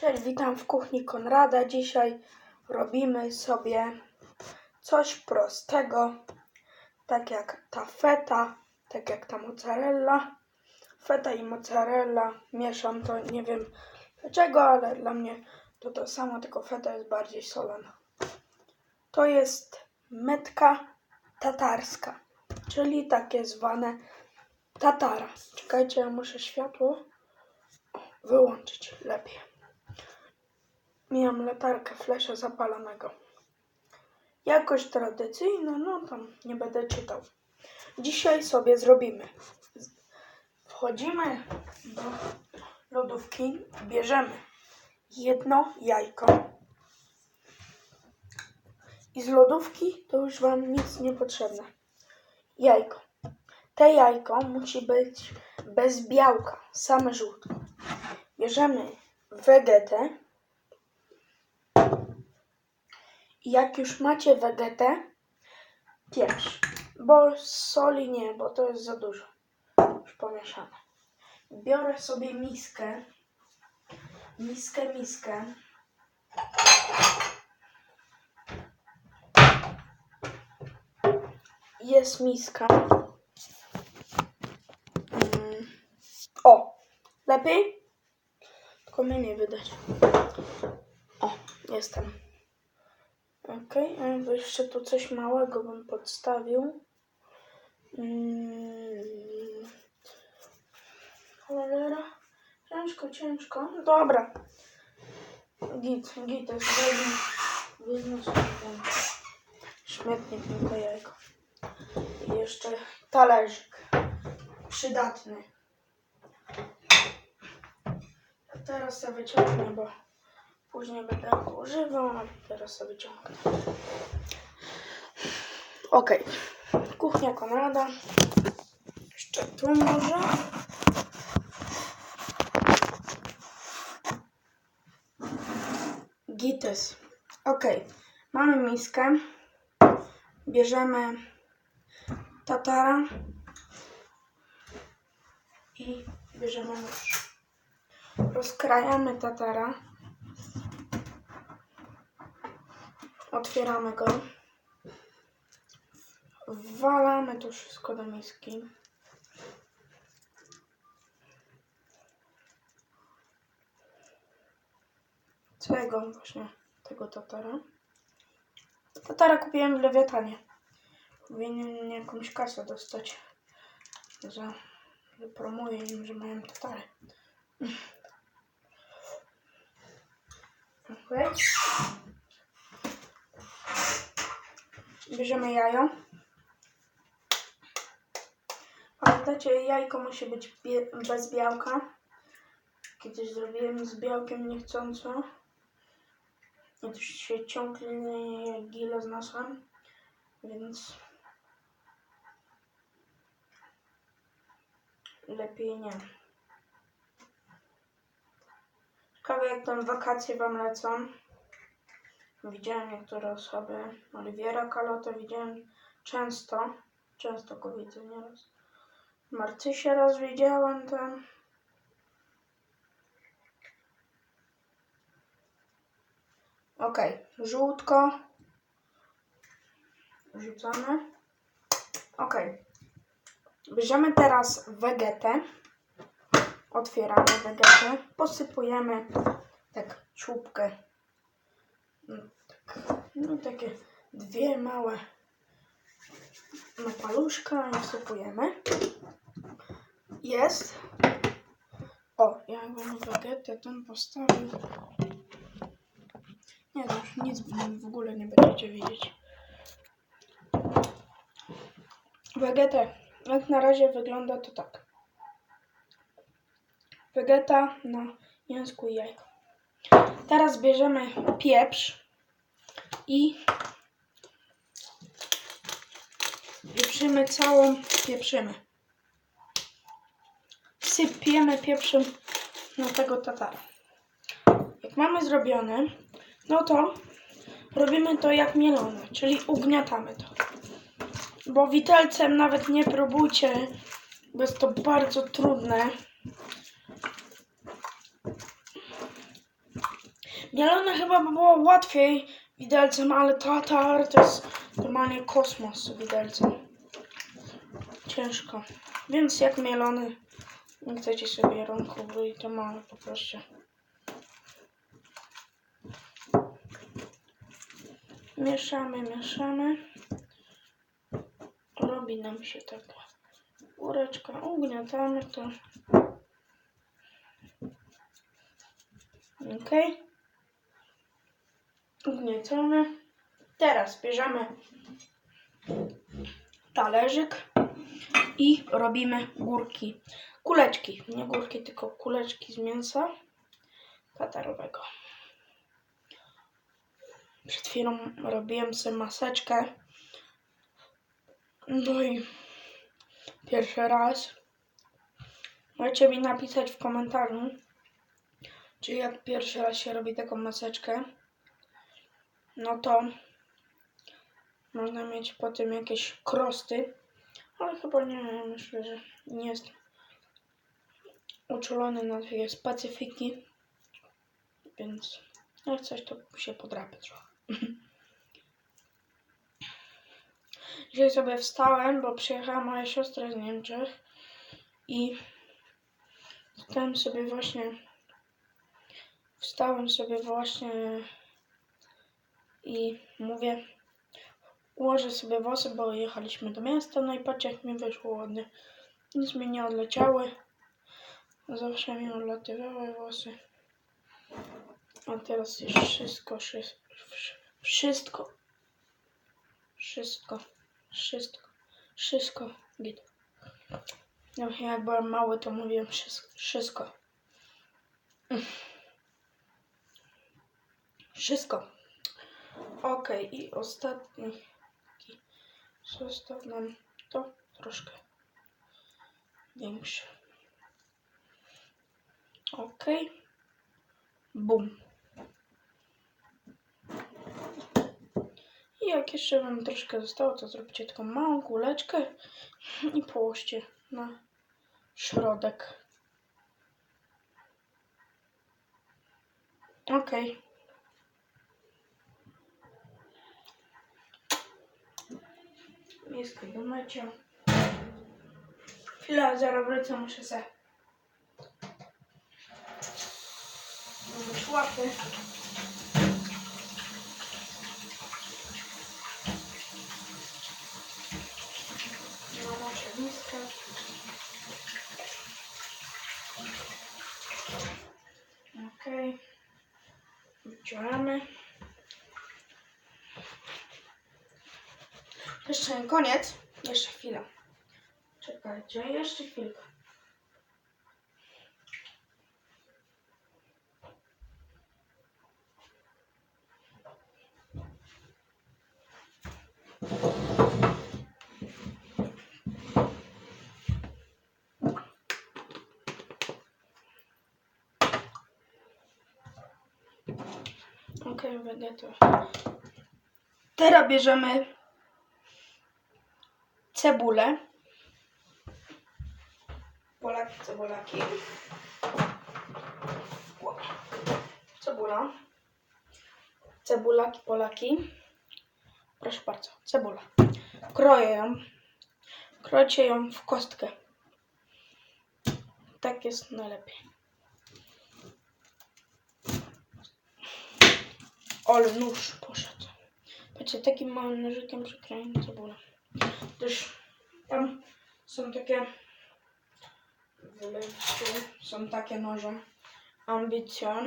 Cześć, witam w kuchni Konrada. Dzisiaj robimy sobie coś prostego, tak jak ta feta, tak jak ta mozzarella. Feta i mozzarella mieszam to nie wiem dlaczego, ale dla mnie to to samo, tylko feta jest bardziej solona. To jest metka tatarska, czyli takie zwane tatara. Czekajcie, ja muszę światło wyłączyć lepiej. Miałam latarkę flesza zapalonego. Jakoś tradycyjna, no tam nie będę czytał. Dzisiaj sobie zrobimy. Wchodzimy do lodówki, bierzemy jedno jajko. I z lodówki to już Wam nic nie potrzebne. Jajko. Te jajko musi być bez białka, same żółtko. Bierzemy wegetę. I jak już macie wegetę, pieprz. Bo soli nie, bo to jest za dużo. Już pomieszane. Biorę sobie miskę. Miskę, miskę. Jest miska. Mm. O, lepiej? Tylko mnie nie widać. O, jestem. Okej, jakby jeszcze tu coś małego bym podstawił. Mm. Cholera. Ciężko, ciężko. Dobra. Git, git, jest sobie ten śmietnik, tylko jajko. I jeszcze talerzyk. Przydatny. A teraz sobie wyciągnę, bo później będę używał, a teraz sobie wyciągnę. Ok. Kuchnia Konrada. Jeszcze tu może. Gites. Ok. Mamy miskę. Bierzemy tatara i bierzemy nóż. Rozkrajamy tatara. Otwieramy go. Wwalamy to wszystko do miski. Całego właśnie tego tatara. Tatara kupiłem w Lewiatanie. Powinien jakąś kasę dostać. Za, że promuję im, że mają tatary. Okay. Bierzemy jajo. Pamiętacie, jajko musi być bez białka. Kiedyś zrobiłem z białkiem niechcąco. I też się ciągle jak gile znosłem. Więc lepiej nie. Ciekawe jak tam wakacje wam lecą. Widziałem niektóre osoby. Oliwiera Kalotę widziałem często. Często widzę nieraz. Marcysię raz widziałem tam. Ok, żółtko. Rzucamy. Ok. Bierzemy teraz wegetę. Otwieramy wegetę. Posypujemy tak czubkę. No, tak, no takie dwie małe na paluszka i wsypujemy. Jest. O, jakbym wegetę tam postawił. Nie, no już nic w ogóle nie będziecie widzieć. Wegetę. Jak na razie wygląda to tak. Wegeta na mięsku i jajko. Teraz bierzemy pieprz i pieprzymy całą, pieprzymy. Sypiemy pieprzem na tego tatara. Jak mamy zrobione, no to robimy to jak mielone, czyli ugniatamy to. Bo widelcem nawet nie próbujcie, bo jest to bardzo trudne. Mielone chyba by było łatwiej widelcem, ale tatar to jest normalnie kosmos widelcem. Ciężko. Więc jak mielony, nie chcecie sobie rąku i to małe poproście. Mieszamy, mieszamy. Robi nam się taka kureczka. Ugniatamy to. Ok. Ugniecone. Teraz bierzemy talerzyk i robimy górki. Kuleczki. Nie górki, tylko kuleczki z mięsa tatarowego. Przed chwilą robiłem sobie maseczkę. No i pierwszy raz. Możecie mi napisać w komentarzu, czy jak pierwszy raz się robi taką maseczkę. No to można mieć potem jakieś krosty, ale chyba nie, myślę, że nie jest uczulony na takie specyfiki, więc jak coś to się podrapie trochę. Dzisiaj sobie wstałem, bo przyjechała moja siostra z Niemczech i wstałem sobie właśnie wstałem sobie właśnie i mówię ułożę sobie włosy, bo jechaliśmy do miasta, no i patrzcie jak mi wyszło ładnie. Nic mi nie odleciały. Zawsze mi odlatywały włosy. A teraz jest wszystko, wszystko, wszystko, wszystko, wszystko, git. No, jak byłem mały, to mówiłem wszystko. Wszystko. Ok, i ostatni. taki Został nam to troszkę większe. Ok. Bum. I jak jeszcze wam troszkę zostało, to zróbcie taką małą kuleczkę i połóżcie na środek. Ok. Miskę do mycia. Chwila, zaraz wrócę, muszę se łapy. Miskę. Okej. Wyciągamy. Jeszcze nie koniec. Jeszcze chwila. Czekajcie, jeszcze chwilkę. Okej, będę to. Teraz bierzemy cebulę. Polaki, cebulaki. Cebula. Cebulaki, polaki. Proszę bardzo, cebula. Kroję ją. Krojcie ją w kostkę. Tak jest najlepiej. Ale nóż poszedł. Patrzcie, takim małym nożykiem przekroję cebulę. Też tam są takie wylewki, są takie noże. Ambicja.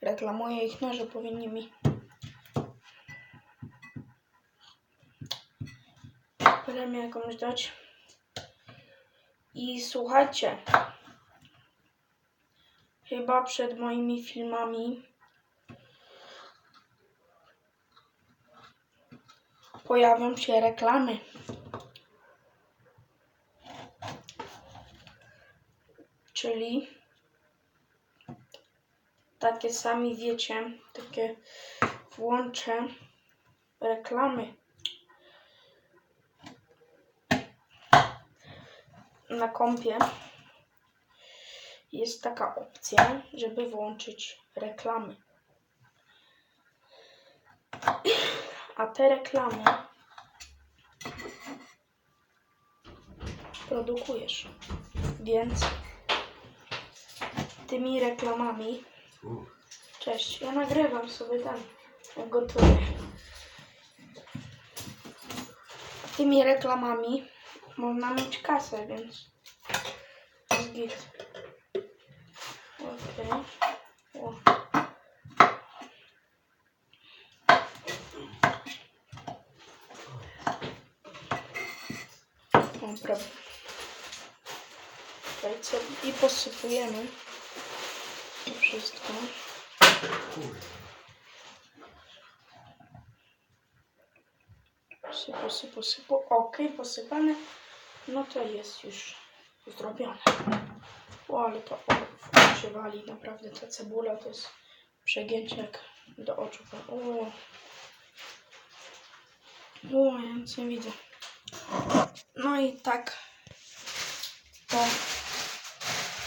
Reklamuję ich noże, powinni mi premię jakąś dać. I słuchajcie, chyba przed moimi filmami pojawią się reklamy. Czyli takie sami wiecie, takie włączę reklamy na kompie jest taka opcja, żeby włączyć reklamy. A te reklamy produkujesz. Więc tymi reklamami. Cześć, ja nagrywam sobie tam, gotuję. Tymi reklamami można mieć kasę, więc jest git. Okej. O. Co i posypujemy to wszystko. Sypu, sypu, sypu. Ok, posypane. No to jest już zrobione. O, ale to o, się wali. Naprawdę ta cebula to jest przegięcie jak do oczu. O, o ja nic nie widzę. No i tak to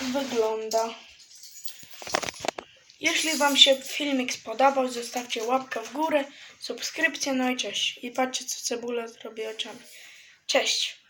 wygląda. Jeśli Wam się filmik spodobał, zostawcie łapkę w górę, subskrypcję, no i cześć. I patrzcie, co cebula zrobi oczami. Cześć!